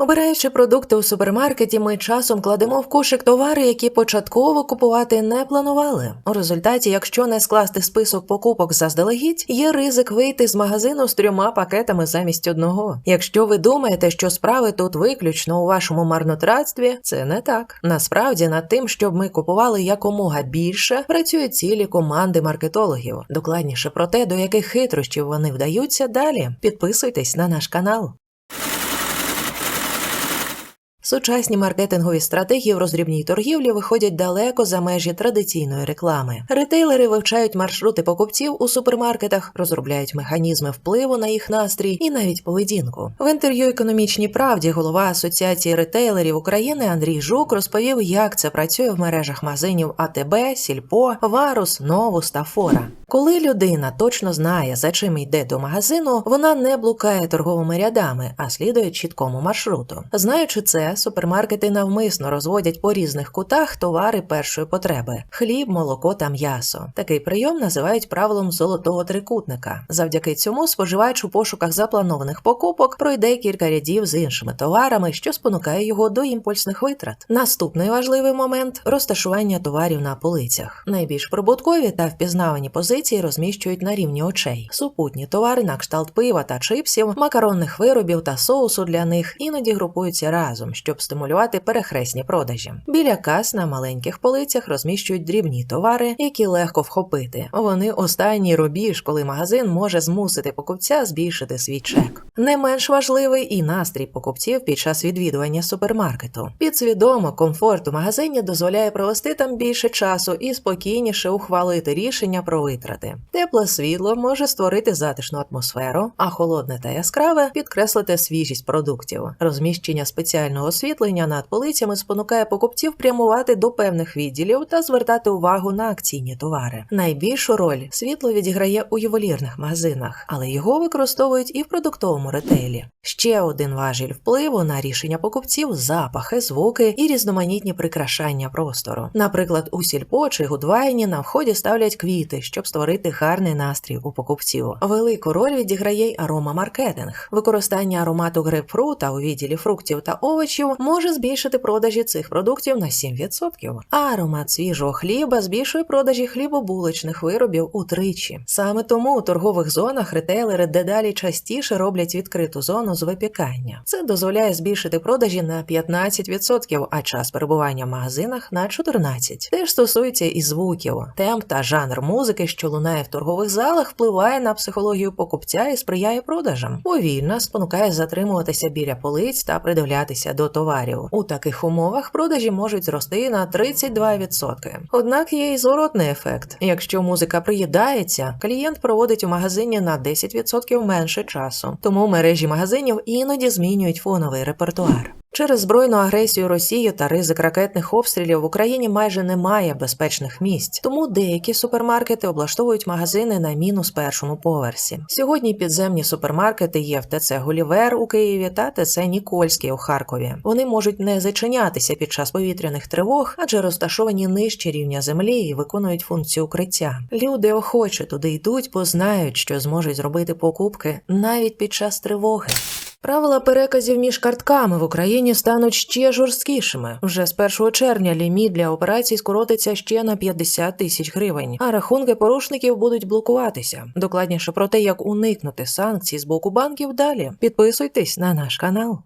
Обираючи продукти у супермаркеті, ми часом кладемо в кошик товари, які початково купувати не планували. У результаті, якщо не скласти список покупок заздалегідь, є ризик вийти з магазину з трьома пакетами замість одного. Якщо ви думаєте, що справи тут виключно у вашому марнотратстві, це не так. Насправді над тим, щоб ми купували якомога більше, працюють цілі команди маркетологів. Докладніше про те, до яких хитрощів вони вдаються далі. Підписуйтесь на наш канал. Сучасні маркетингові стратегії в роздрібній торгівлі виходять далеко за межі традиційної реклами. Ретейлери вивчають маршрути покупців у супермаркетах, розробляють механізми впливу на їх настрій і навіть поведінку. В інтерв'ю економічній правді голова Асоціації ретейлерів України Андрій Жук розповів, як це працює в мережах магазинів АТБ, Сільпо, Варус, Новус та Фора. Коли людина точно знає, за чим йде до магазину, вона не блукає торговими рядами, а слідує чіткому маршруту. Знаючи це, супермаркети навмисно розводять по різних кутах товари першої потреби: хліб, молоко та м'ясо. Такий прийом називають правилом золотого трикутника. Завдяки цьому споживач у пошуках запланованих покупок пройде кілька рядів з іншими товарами, що спонукає його до імпульсних витрат. Наступний важливий момент розташування товарів на полицях. Найбільш прибуткові та впізнавані позиції розміщують на рівні очей. Супутні товари на кшталт пива та чипсів, макаронних виробів та соусу для них іноді групуються разом, щоб стимулювати перехресні продажі. Біля кас на маленьких полицях розміщують дрібні товари, які легко вхопити. Вони останній рубіж, коли магазин може змусити покупця збільшити свій чек. Не менш важливий і настрій покупців під час відвідування супермаркету. Підсвідомо комфорт у магазині дозволяє провести там більше часу і спокійніше ухвалити рішення про витрати. Тепле світло може створити затишну атмосферу, а холодне та яскраве підкреслити свіжість продуктів. Розміщення спеціального освітлення над полицями спонукає покупців прямувати до певних відділів та звертати увагу на акційні товари. Найбільшу роль світло відіграє у ювелірних магазинах, але його використовують і в продуктовому ретейлі. Ще один важіль впливу на рішення покупців запахи, звуки і різноманітні прикрашання простору. Наприклад, у сільпо чи гудвайні на вході ставлять квіти, щоб створити гарний настрій у покупців. Велику роль відіграє й аромамаркетинг. Використання аромату грейпфрута у відділі фруктів та овочів може збільшити продажі цих продуктів на 7%. А аромат свіжого хліба збільшує продажі хлібобулочних виробів утричі. Саме тому у торгових зонах ретейлери дедалі частіше роблять відкриту зону з випікання. Це дозволяє збільшити продажі на 15%, а час перебування в магазинах на 14%. Теж стосується і звуків. Темп та жанр музики, що лунає в торгових залах, впливає на психологію покупця і сприяє продажам. Повільно спонукає затримуватися біля полиць та придивлятися до товарів. У таких умовах продажі можуть зрости на 32%. Однак є і зворотний ефект. Якщо музика приїдається, клієнт проводить у магазині на 10% менше часу. Тому мережі магазинів іноді змінюють фоновий репертуар. Через збройну агресію Росії та ризик ракетних обстрілів в Україні майже немає безпечних місць, тому деякі супермаркети облаштовують магазини на мінус першому поверсі. Сьогодні підземні супермаркети є в ТЦ Гулівер у Києві та ТЦ Нікольський у Харкові. Вони можуть не зачинятися під час повітряних тривог, адже розташовані нижче рівня землі і виконують функцію укриття. Люди охоче туди йдуть, бо знають, що зможуть зробити покупки навіть під час тривоги. Правила переказів між картками в Україні стануть ще жорсткішими. Вже з 1 червня ліміт для операцій скоротиться ще на 50 тисяч гривень, а рахунки порушників будуть блокуватися. Докладніше про те, як уникнути санкцій з боку банків далі. Підписуйтесь на наш канал.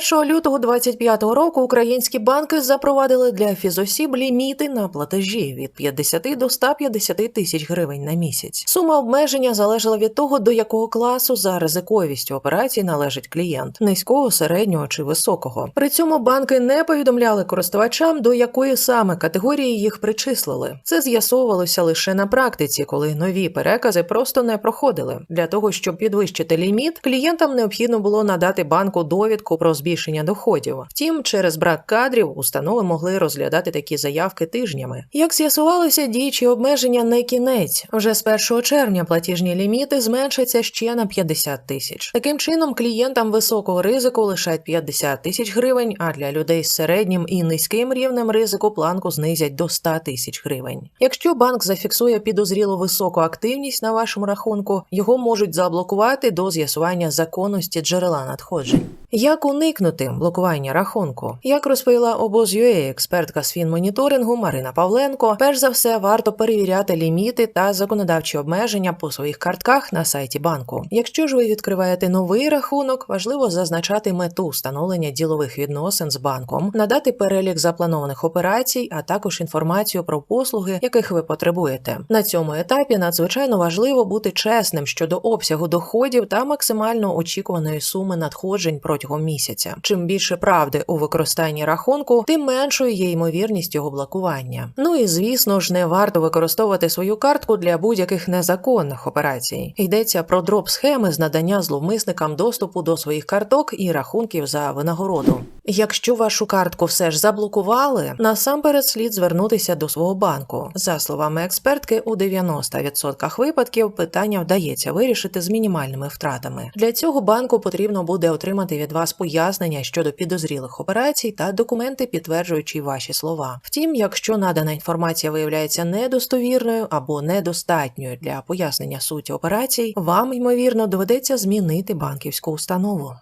З 1 лютого 2025 року українські банки запровадили для фізосіб ліміти на платежі від 50 до 150 тисяч гривень на місяць. Сума обмеження залежала від того, до якого класу за ризиковістю операцій належить клієнт низького, середнього чи високого. При цьому банки не повідомляли користувачам, до якої саме категорії їх причислили. Це з'ясовувалося лише на практиці, коли нові перекази просто не проходили. Для того щоб підвищити ліміт, клієнтам необхідно було надати банку довідку про збільшення доходів. Втім, через брак кадрів установи могли розглядати такі заявки тижнями. Як з'ясувалося, діючі обмеження не кінець. Вже з 1 червня платіжні ліміти зменшаться ще на 50 тисяч. Таким чином, клієнтам високого ризику лишать 50 тисяч гривень, а для людей з середнім і низьким рівнем ризику планку знизять до 100 тисяч гривень. Якщо банк зафіксує підозріло високу активність на вашому рахунку, його можуть заблокувати до з'ясування законності джерела надходжень. Як уникнути блокування рахунку? Як розповіла обоз.ua експертка з фінмоніторингу Марина Павленко, перш за все варто перевіряти ліміти та законодавчі обмеження по своїх картках на сайті банку. Якщо ж ви відкриваєте новий рахунок, важливо зазначати мету встановлення ділових відносин з банком, надати перелік запланованих операцій, а також інформацію про послуги, яких ви потребуєте. На цьому етапі надзвичайно важливо бути чесним щодо обсягу доходів та максимально очікуваної суми надходжень протягом місяця. Чим більше правди у використанні рахунку, тим меншою є ймовірність його блокування. Ну і звісно ж, не варто використовувати свою картку для будь-яких незаконних операцій. Йдеться про дроп схеми з надання зловмисникам доступу до своїх карток і рахунків за винагороду. Якщо вашу картку все ж заблокували, насамперед слід звернутися до свого банку. За словами експертки, у 90% випадків питання вдається вирішити з мінімальними втратами. Для цього банку потрібно буде отримати від вас пояснення щодо підозрілих операцій та документи, підтверджуючи ваші слова. Втім, якщо надана інформація виявляється недостовірною або недостатньою для пояснення суті операцій, вам ймовірно доведеться змінити банківську установу.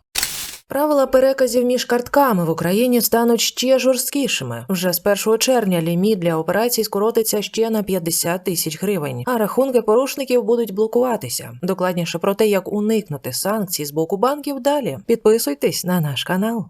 Правила переказів між картками в Україні стануть ще жорсткішими. Вже з 1 червня ліміт для операцій скоротиться ще на 50 тисяч гривень, а рахунки порушників будуть блокуватися. Докладніше про те, як уникнути санкцій з боку банків далі. Підписуйтесь на наш канал.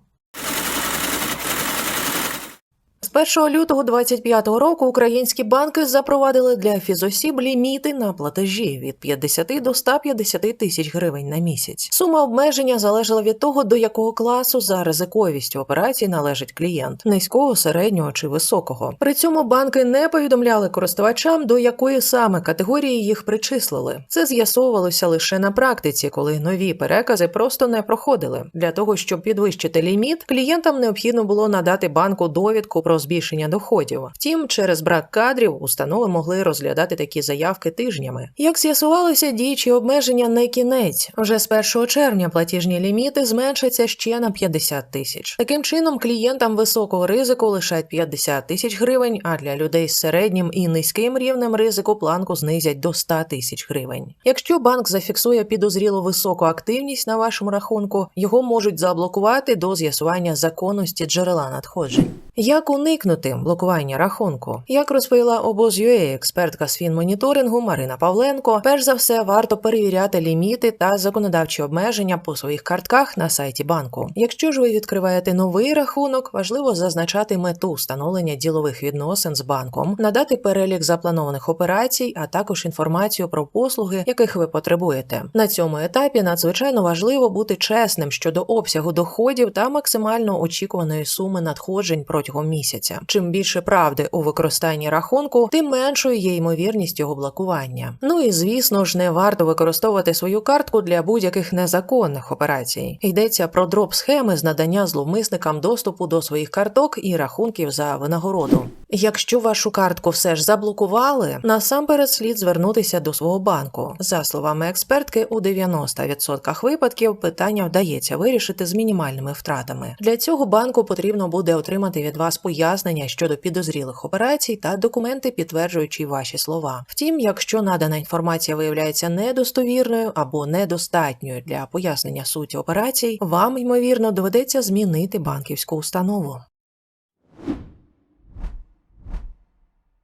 З 1 лютого 2025 року українські банки запровадили для фізосіб ліміти на платежі від 50 до 150 тисяч гривень на місяць. Сума обмеження залежала від того, до якого класу за ризиковістю операцій належить клієнт низького, середнього чи високого. При цьому банки не повідомляли користувачам, до якої саме категорії їх причислили. Це з'ясовувалося лише на практиці, коли нові перекази просто не проходили. Для того щоб підвищити ліміт, клієнтам необхідно було надати банку довідку про збільшення доходів. Втім, через брак кадрів установи могли розглядати такі заявки тижнями. Як з'ясувалося, діючі обмеження не кінець. Вже з 1 червня платіжні ліміти зменшаться ще на 50 тисяч. Таким чином, клієнтам високого ризику лишать 50 тисяч гривень, а для людей з середнім і низьким рівнем ризику планку знизять до 100 тисяч гривень. Якщо банк зафіксує підозріло високу активність на вашому рахунку, його можуть заблокувати до з'ясування законності джерела надходжень. Як уникнути блокування рахунку? Як розповіла обоз.ua експертка з фінмоніторингу Марина Павленко, перш за все варто перевіряти ліміти та законодавчі обмеження по своїх картках на сайті банку. Якщо ж ви відкриваєте новий рахунок, важливо зазначати мету встановлення ділових відносин з банком, надати перелік запланованих операцій, а також інформацію про послуги, яких ви потребуєте. На цьому етапі надзвичайно важливо бути чесним щодо обсягу доходів та максимально очікуваної суми надходжень протягом місяця. Чим більше правди у використанні рахунку, тим меншою є ймовірність його блокування. Ну і звісно ж, не варто використовувати свою картку для будь-яких незаконних операцій. Йдеться про дроп схеми з надання зловмисникам доступу до своїх карток і рахунків за винагороду. Якщо вашу картку все ж заблокували, насамперед слід звернутися до свого банку. За словами експертки, у 90% випадків питання вдається вирішити з мінімальними втратами. Для цього банку потрібно буде отримати від вас пояснення щодо підозрілих операцій та документи, підтверджуючи ваші слова. Втім, якщо надана інформація виявляється недостовірною або недостатньою для пояснення суті операцій, вам ймовірно доведеться змінити банківську установу.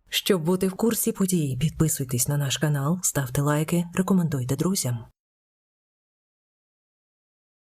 Щоб бути в курсі подій, підписуйтесь на наш канал, ставте лайки, рекомендуйте друзям.